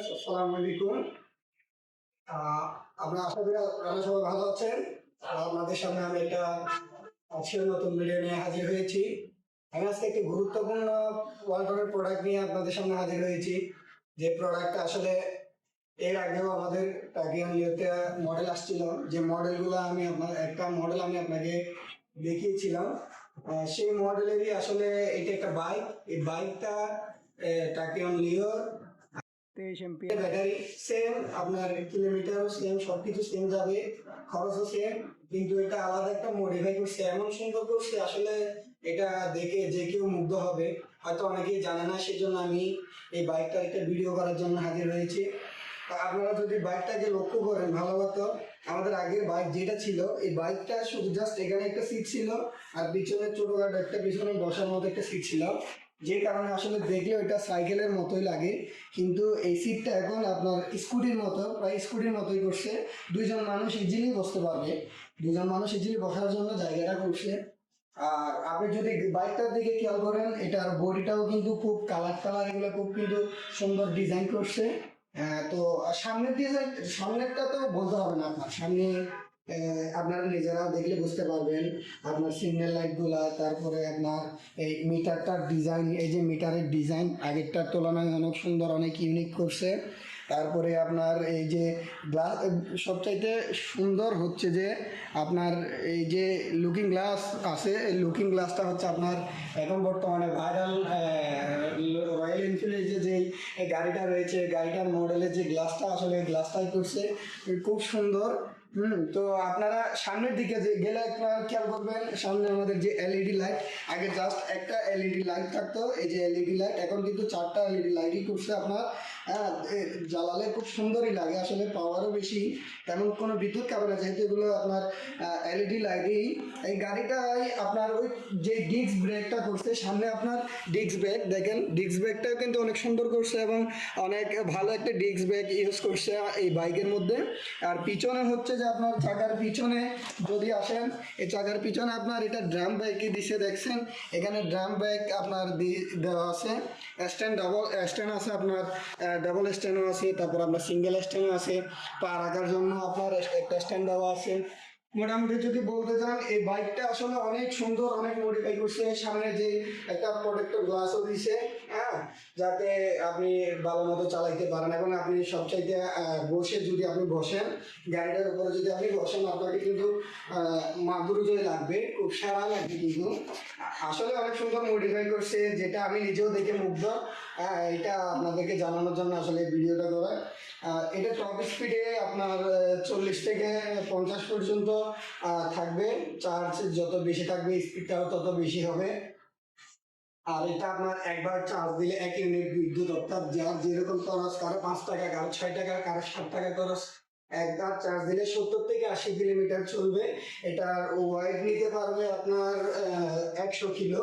আসসালামু আলাইকুম আহ, আমরা আশা করি আপনারা সবাই ভালো আছেন। আপনাদের সামনে আমি একটা আজকে নতুন ভিডিও নিয়ে হাজির হয়েছি। আমি আজকে একটি গুরুত্বপূর্ণ ওয়ালটনের প্রোডাক্ট নিয়ে আপনাদের সামনে হাজির হয়েছি। যে প্রোডাক্ট আসলে এর আগেও আমাদের টাকিয়ান ইয়েতে মডেল আসছিল। যে মডেলগুলো আমি আপনার, একটা মডেল আমি আপনাকে দেখিয়েছিলাম। সেই মডেলেরই আসলে এটা একটা বাইক এই বাইকটা টাকিয়ন লিওর ব্যাটারি সেম আপনার কিলোমিটারও সেম সবকিছু সেম যাবে, খরচও সেম কিন্তু এটা আলাদা একটা মডিফাই করছে এমন সুন্দর করছে আসলে এটা দেখে যে কেউ মুগ্ধ হবে। হয়তো অনেকেই জানে না, সেজন্য আমি এই বাইকটার একটা ভিডিও করার জন্য হাজির হয়েছি। তা আপনারা যদি বাইকটাকে লক্ষ্য করেন ভালো মতো আমাদের আগের বাইক যেটা ছিল, এই বাইকটা শুধু জাস্ট এখানে একটা সিট ছিল, আর পিছনে ছোটখাটো একটা পিছনে বসার মতো একটা সিট ছিল। যে কারণে আসলে দেখলে ওইটা সাইকেলের মতোই লাগে, কিন্তু এই সিটটা এখন আপনার স্কুটির মতো, প্রায় স্কুটির মতোই করছে। দুইজন মানুষ ইজিলি বসতে পারবে। দুজন মানুষ ইজিলি বসার জন্য জায়গাটা করছে। আর আপনি যদি বাইকটার দিকে খেয়াল করেন, এটার বডিটাও কিন্তু খুব কালার কালার এগুলো খুব কিন্তু সুন্দর ডিজাইন করছে। তো সামনের ডিজাইন সামনেরটা তো বলতে হবে না আপনার। সামনে আপনারা নিজেরাও দেখলে বুঝতে পারবেন, আপনার সিগন্যাল লাইটগুলা তারপরে আপনার এই মিটারটার ডিজাইন এই যে মিটারের ডিজাইন আগেরটার তুলনায় অনেক সুন্দর, অনেক ইউনিক করছে। তারপরে আপনার এই যে গ্লাস সবচাইতে সুন্দর হচ্ছে যে আপনার এই যে লুকিং গ্লাস আছে, এই লুকিং গ্লাসটা হচ্ছে আপনার এখন বর্তমানে ভাইরাল রয়্যাল এনফিল্ডের যে যেই গাড়িটা রয়েছে গাড়িটার মডেলের যে গ্লাসটা আসলে গ্লাসটাই করছে খুব সুন্দর। হুম, তো আপনারা সামনের দিকে যে গেলে আপনারা খেয়াল করবেন, সামনে আমাদের যে এলইডি লাইট আগে জাস্ট একটা এলইডি লাইট থাকতো, এই যে এলইডি লাইট এখন কিন্তু চারটা এলইডি লাইটই করছে আপনার। হ্যাঁ জ্বালালে খুব সুন্দরই লাগে, আসলে পাওয়ারও বেশি, তেমন কোনো বিদ্যুৎ খাবে না, যেহেতু এগুলো আপনার এলইডি লাইটই এই গাড়িটাই আপনার ওই যে ডিস্ক ব্রেকটা করছে, সামনে আপনার ডিস্ক ব্রেক দেখেন ডিস্ক ব্রেকটাও কিন্তু অনেক সুন্দর করছে এবং অনেক ভালো একটা ডিস্ক ব্রেক ইউজ করছে এই বাইকের মধ্যে। আর পিছনে হচ্ছে যে আপনার চাকার পিছনে যদি আসেন, এই চাকার পিছনে আপনার এটা ড্রাম ব্যাগই দিছে, দেখছেন? এখানে ড্রাম ব্যাগ আপনার দেওয়া আছে। স্ট্যান্ড ডাবল স্ট্যান্ড আছে আপনার ডাবল স্ট্যান্ডও আছে, তারপর আপনার সিঙ্গেল স্ট্যান্ডও আছে। পা রাখার জন্য আপনার একটা স্ট্যান্ড দেওয়া আছে। মোটামুটি যদি বলতে চান এই বাইকটা আসলে অনেক সুন্দর অনেক মডিফাই করছে। সামনে যে একটা প্রোটেক্টর গ্লাসও দিছে হ্যাঁ? যাতে আপনি ভালো মতো চালাইতে পারেন। এখন আপনি সবচাইতে বসে যদি আপনি বসেন গাড়িটার উপরে যদি আপনি বসেন আপনাকে কিন্তু আহ, মাধুর্যই লাগবে খুব সারা লাগবে কিন্তু। আসলে অনেক সুন্দর মডিফাই করছে যেটা আমি নিজেও দেখে মুগ্ধ। এটা আপনাদেরকে জানানোর জন্য আসলে ভিডিওটা করা। এটা টপ স্পিডে আপনার চল্লিশ থেকে পঞ্চাশ পর্যন্ত থাকবে চার্জ যত বেশি থাকবে স্পিডটাও তত বেশি হবে। আর এটা আপনার একবার চার্জ দিলে এক ইউনিট বিদ্যুৎ, অর্থাৎ যার যেরকম খরচ, কারও পাঁচ টাকা, কারও ছয় টাকা, কারও সাত টাকা খরচ, একবার চার্জ দিলে সত্তর থেকে আশি কিলোমিটার চলবে। এটার ওয়াইড নিতে পারবে আপনার একশো কিলো।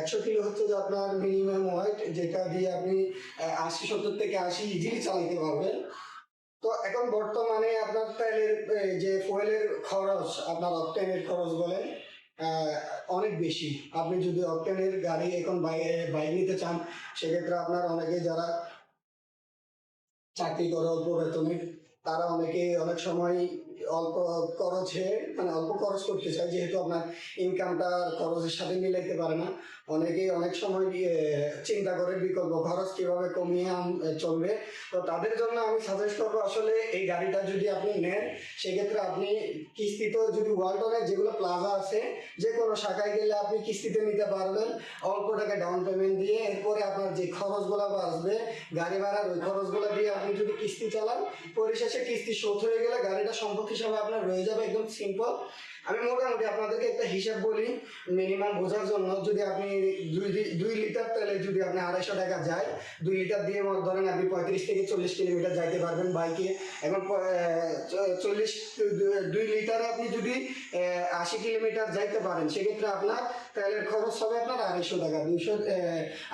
একশো কিলো হচ্ছে যে আপনার মিনিমাম ওয়াইট যেটা দিয়ে আপনি আশি, সত্তর থেকে আশি ইজিলি চালাতে পারবেন। তো এখন বর্তমানে আপনার তেলের যে ফুয়েলের খরচ, আপনার অকটেনের খরচ বলেন অনেক বেশি। আপনি যদি অকটেনের গাড়ি এখন বাইরে নিতে চান, সেক্ষেত্রে আপনার অনেকে যারা চাকরি করে অল্প বেতনে তারা অনেকে অনেক সময় অল্প খরচে মানে অল্প খরচ করতে চায়, যেহেতু আপনার ইনকামটা খরচের সাথে মিলাইতে পারে না। অনেকেই অনেক সময় চিন্তা করে বিকল্প খরচ কীভাবে কমিয়ে চলবে। তো তাদের জন্য আমি সাজেস্ট করব আসলে এই গাড়িটা যদি আপনি নেন, সেক্ষেত্রে আপনি কিস্তিতেও যদি ওয়ালটনের যেগুলো প্লাজা আছে যে কোনো শাখায় গেলে আপনি কিস্তিতে নিতে পারবেন। অল্প টাকা ডাউন পেমেন্ট দিয়ে এরপরে যে খরচগুলো বাঁচবে, গাড়ি ভাড়ার ওই খরচগুলো দিয়ে আপনি যদি কিস্তি চালান, পরিশেষে কিস্তি শোধ হয়ে গেলে গাড়িটা সম্পদ হিসাবে আপনার রয়ে যাবে একদম সিম্পল আমি মোটামুটি আপনাদেরকে একটা হিসাব বলি মিনিমাম বোঝার জন্য যদি আপনি দুই লিটার তেলে যদি আপনি আড়াইশো টাকা যায়, দুই লিটার দিয়ে ধরেন আপনি পঁয়ত্রিশ থেকে চল্লিশ কিলোমিটার যাইতে পারবেন বাইকে। এবং চল্লিশ, দুই লিটারে আপনি যদি আশি কিলোমিটার যাইতে পারেন, সেক্ষেত্রে আপনার তেলের খরচ হবে আপনার আড়াইশো টাকা। দুইশো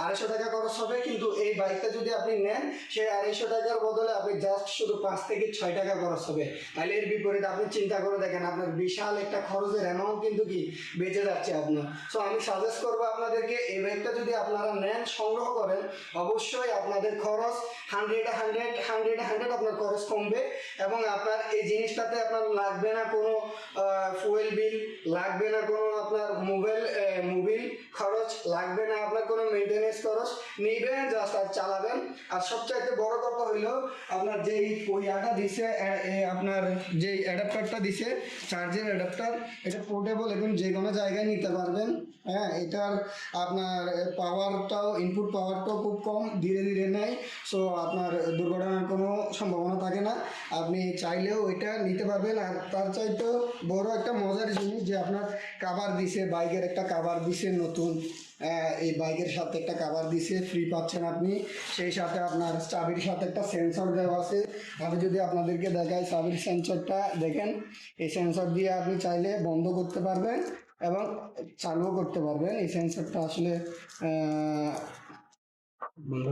আড়াইশো টাকা খরচ হবে, কিন্তু এই বাইকটা যদি আপনি নেন, সেই আড়াইশো টাকার বদলে আপনি জাস্ট শুধু পাঁচ থেকে ছয় টাকা খরচ হবে। তাহলে এর বিপরীতে আপনি চিন্তা করে দেখেন, আপনার বিশাল একটা খরচের অ্যামাউন্ট কিন্তু কি বেঁচে যাচ্ছে আপনার। সো আমি সাজেস্ট করব আপনাদেরকে এই বাইকটা যদি আপনারা নেন, সংগ্রহ করেন, অবশ্যই আপনাদের খরচ হান্ড্রেড হান্ড্রেড হান্ড্রেড হান্ড্রেড আপনার খরচ কমবে এবং আপনার এই জিনিসটাতে আপনার লাগবে না কোনো ফুয়েল বিল লাগবে না কোনো আপনার মোবাইল মোবিল খরচ, লাগবে না আপনার কোনো মেনটেনেন্স খরচ। নেবেন জাস্ট আর চালাবেন। আর সবচাইতে বড় কথা হইল, আপনার যেই ইয়াটা দিছে, এ- এ, আপনার যেই অ্যাডাপ্টারটা দিছে চার্জের অ্যাডাপ্টার এটা পোর্টেবল এবং যে কোনো জায়গায় নিতে পারবেন। হ্যাঁ এটার আপনার পাওয়ারটাও ইনপুট পাওয়ারটাও খুব কম, ধীরে ধীরে নেয়। সো আপনার দুর্ঘটনার কোনো সম্ভাবনা থাকে না। আপনি চাইলেও এটা নিতে পারবেন। আর তার চাইতেও বড় একটা মজার জিনিস যে আপনার কাভার দিছে, বাইকের একটা কাভার দিছে নতুন। এই বাইকের সাথে একটা কাভার দিছে ফ্রি পাচ্ছেন আপনি। সেই সাথে আপনার চাবির সাথে একটা সেন্সর দেওয়া আছে। আমি যদি আপনাদেরকে দেখাই চাবির সেন্সরটা দেখেন, এই সেন্সর দিয়ে আপনি চাইলে বন্ধ করতে পারবেন এবং চালুও করতে পারবেন। এই সেন্সরটা আসলে বন্ধ